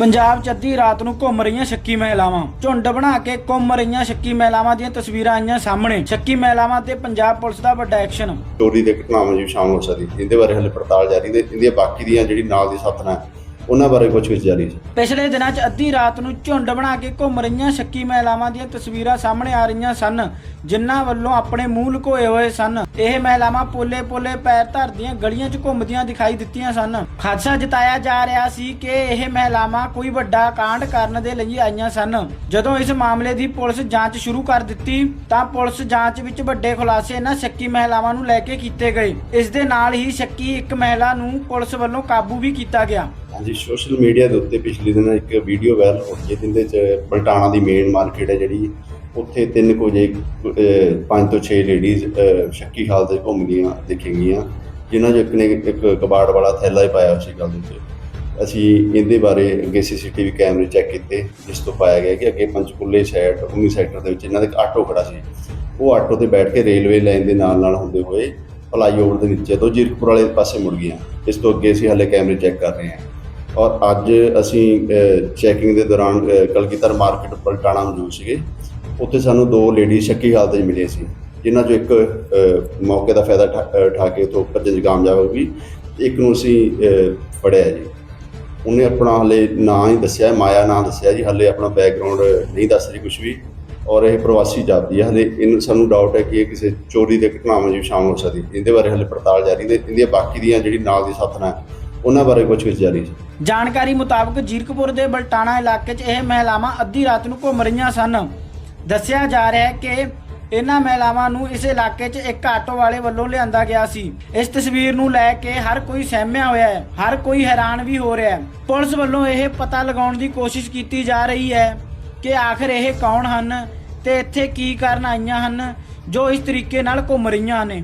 ਪੰਜਾਬ 'ਚ ਅੱਧੀ ਰਾਤ ਨੂੰ ਘੁੰਮ ਰਹੀਆਂ ਸ਼ੱਕੀ ਮਹਿਲਾਵਾਂ। ਝੁੰਡ ਬਣਾ ਕੇ ਘੁੰਮ ਰਹੀਆਂ ਸ਼ੱਕੀ ਮਹਿਲਾਵਾਂ ਦੀਆਂ ਤਸਵੀਰਾਂ ਆਈਆਂ ਸਾਹਮਣੇ। ਸ਼ੱਕੀ ਮਹਿਲਾਵਾਂ ਤੇ ਪੰਜਾਬ ਪੁਲਿਸ ਦਾ ਵੱਡਾ ਐਕਸ਼ਨ। ਚੋਰੀ ਦੇ ਘਟਨਾਵਾਂ ਜੀ ਸ਼ਾਮਲ ਹੋ ਸਕਦੀ ਇਹਦੇ ਬਾਰੇ ਹਲੇ ਪੜਤਾਲ ਜਾਰੀ ਤੇ ਇਹਦੀਆਂ ਬਾਕੀ ਦੀਆਂ ਜਿਹੜੀ ਨਾਲ ਦੀ ਸੱਤਨਾ ਉਹਨਾਂ ਬਾਰੇ ਪੁੱਛਗਿੱਛ ਜਾਰੀ ਹੈ ਪਿਛਲੇ ਦਿਨਾਂ 'ਚ ਅੱਧੀ ਰਾਤ ਨੂੰ ਝੁੰਡ ਬਣਾ ਕੇ ਘੁੰਮ ਰਹੀਆਂ ਸ਼ੱਕੀ ਮਹਿਲਾਵਾਂ ਦੀਆਂ ਤਸਵੀਰਾਂ ਸਾਹਮਣੇ ਆ ਰਹੀਆਂ ਸਨ। ਜਿਨ੍ਹਾਂ ਵੱਲੋਂ ਆਪਣੇ ਮੂੰਹ ਲੁਕੋਏ ਹੋਏ ਸਨ। ਇਹ ਮਹਿਲਾਵਾਂ ਪੋਲੇ-ਪੋਲੇ ਪੈਰ ਧਰਦੀਆਂ ਗਲੀਆਂ 'ਚ ਘੁੰਮਦੀਆਂ ਦਿਖਾਈ ਦਿੱਤੀਆਂ ਸਨ। ਹਾਦਸਾ ਜਤਾਇਆ ਜਾ ਰਿਹਾ ਸੀ ਕਿ ਇਹ ਮਹਿਲਾਵਾਂ ਕੋਈ ਵੱਡਾ ਕਾਂਡ ਕਰਨ ਦੇ ਲਈ ਆਈਆਂ ਸਨ। ਜਦੋਂ ਇਸ ਮਾਮਲੇ ਦੀ ਪੁਲਿਸ ਜਾਂਚ ਸ਼ੁਰੂ ਕਰ ਦਿੱਤੀ, ਤਾਂ ਪੁਲਿਸ ਜਾਂਚ ਵਿੱਚ ਵੱਡੇ ਖੁਲਾਸੇ ਇਹਨਾਂ ਸ਼ੱਕੀ ਮਹਿਲਾਵਾਂ ਨੂੰ ਲੈ ਕੇ ਕੀਤੇ ਗਏ। ਇਸ ਦੇ ਨਾਲ ਹੀ ਸ਼ੱਕੀ ਇੱਕ ਮਹਿਲਾ ਨੂੰ ਪੁਲਿਸ ਵੱਲੋਂ ਕਾਬੂ ਵੀ ਕੀਤਾ ਗਿਆ। ਹਾਂਜੀ, ਸੋਸ਼ਲ ਮੀਡੀਆ ਦੇ ਉੱਤੇ ਪਿਛਲੇ ਦਿਨ ਇੱਕ ਵੀਡੀਓ ਵਾਇਰਲ ਹੋਈ ਰਹੀ ਚ ਪਲਟਾਣਾ ਦੀ ਮੇਨ ਮਾਰਕੀਟ ਹੈ ਜਿਹੜੀ। ਉੱਥੇ ਤਿੰਨ ਕੁ ਪੰਜ ਤੋਂ 6 ਲੇਡੀਜ਼ ਸ਼ੱਕੀ ਹਾਲਤ ਵਿੱਚ ਘੁੰਮਦੀਆਂ ਦਿਖੀਆਂ ਗਈਆਂ ਜਿਨ੍ਹਾਂ 'ਚ ਇੱਕ ਨੇ ਇੱਕ ਕਬਾੜ ਵਾਲਾ ਥੈਲਾ ਹੀ ਪਾਇਆ ਸੀ ਗੱਲ ਦੇ ਉੱਤੇ ਅਸੀਂ ਇਹਦੇ ਬਾਰੇ ਅੱਗੇ ਸੀਸੀਟੀਵੀ ਕੈਮਰੇ ਚੈੱਕ ਕੀਤੇ ਜਿਸ ਤੋਂ ਪਾਇਆ ਗਿਆ ਕਿ ਅੱਗੇ ਪੰਚਕੂਲੇ ਸਾਈਡ 19 ਸੈਕਟਰ ਦੇ ਵਿੱਚ ਇਹਨਾਂ ਦਾ ਇੱਕ ਆਟੋ ਖੜਾ ਸੀ। ਉਹ ਆਟੋ ਤੇ ਬੈਠ ਕੇ ਰੇਲਵੇ ਲਾਈਨ ਦੇ ਨਾਲ ਨਾਲ ਹੁੰਦੇ ਹੋਏ ਫਲਾਈਓਵਰ ਦੇ ਨੀਚੇ ਤੋਂ ਜੀਰਕਪੁਰ ਵਾਲੇ ਪਾਸੇ ਮੁੜ ਗਈਆਂ। ਇਸ ਤੋਂ ਅੱਗੇ ਅਸੀਂ ਹਾਲੇ ਕੈਮਰੇ ਚੈੱਕ ਕਰ ਰਹੇ ਹਾਂ। ਔਰ ਅੱਜ ਅਸੀਂ ਚੈਕਿੰਗ ਦੇ ਦੌਰਾਨ ਅਹ, ਕਲਗੀਧਰ ਮਾਰਕੀਟ ਪਲਟਾਣਾ ਮੌਜੂਦ ਸੀਗੇ। ਉੱਥੇ ਸਾਨੂੰ ਦੋ ਲੇਡੀ ਸ਼ੱਕੀ ਹਾਲਤ 'ਚ ਮਿਲੀਆਂ ਸੀ, ਜਿਨ੍ਹਾਂ 'ਚੋਂ ਇੱਕ ਮੌਕੇ ਦਾ ਫਾਇਦਾ ਉਠਾ ਕੇ ਉੱਥੋਂ ਭੱਜਣ 'ਚ ਕਾਮਯਾਬ ਹੋ ਗਈ, ਇੱਕ ਨੂੰ ਅਸੀਂ ਫੜਿਆ ਜੀ। ਉਹਨੇ ਆਪਣਾ ਹਲੇ ਨਾਂ ਹੀ ਦੱਸਿਆ, ਮਾਇਆ ਨਾਂ ਦੱਸਿਆ ਜੀ, ਹਲੇ ਆਪਣਾ ਬੈਕਗ੍ਰਾਉਂਡ ਨਹੀਂ ਦੱਸ ਰਹੀ ਕੁਝ ਵੀ, ਔਰ ਇਹ ਪ੍ਰਵਾਸੀ ਜਾਪਦੀ ਹੈ ਹਲੇ ਇਹਨੂੰ ਸਾਨੂੰ ਡਾਊਟ ਹੈ ਕਿ ਇਹ ਕਿਸੇ ਚੋਰੀ ਦੇ ਘਟਨਾਵਾਂ 'ਚ ਸ਼ਾਮਲ ਹੋ ਸਕਦੀ। ਇਹਦੇ ਬਾਰੇ ਹਲੇ ਪੜਤਾਲ ਜਾਰੀ ਤੇ ਇਹਦੀਆਂ ਬਾਕੀ ਦੀਆਂ ਜਿਹੜੀ ਨਾਲ ਦੀ ਸਾਥਣਾ ਉਹਨਾਂ ਬਾਰੇ ਕੁਝ ਕੁਝ ਜਾਰੀ ਹੈ ਜਾਣਕਾਰੀ ਮੁਤਾਬਕ ਜੀਰਕਪੁਰ ਦੇ ਬਲਟਾਣਾ ਇਲਾਕੇ 'ਚ ਇਹ ਮਹਿਲਾਵਾਂ ਅੱਧੀ ਰਾਤ ਨੂੰ ਘੁੰਮ ਰਹੀਆਂ ਸਨ। ਦੱਸਿਆ ਜਾ ਰਿਹਾ ਹੈ ਕਿ ਇਹਨਾਂ ਮਹਿਲਾਵਾਂ ਨੂੰ ਇਸ ਇਲਾਕੇ 'ਚ ਇੱਕ ਆਟੋ ਵਾਲੇ ਵੱਲੋਂ ਲਿਆਂਦਾ ਗਿਆ ਸੀ। ਇਸ ਤਸਵੀਰ ਨੂੰ ਲੈ ਕੇ ਹਰ ਕੋਈ ਸਹਿਮਿਆ ਹੋਇਆ ਹੈ, ਹਰ ਕੋਈ ਹੈਰਾਨ ਵੀ ਹੋ ਰਿਹਾ ਹੈ। ਪੁਲਿਸ ਵੱਲੋਂ ਇਹ ਪਤਾ ਲਗਾਉਣ ਦੀ ਕੋਸ਼ਿਸ਼ ਕੀਤੀ ਜਾ ਰਹੀ ਹੈ ਕਿ ਆਖਰ ਇਹ ਕੌਣ ਹਨ ਤੇ ਇੱਥੇ ਕੀ ਕਰਨ ਆਈਆਂ ਹਨ ਜੋ ਇਸ ਤਰੀਕੇ ਨਾਲ ਘੁੰਮ ਰਹੀਆਂ ਨੇ।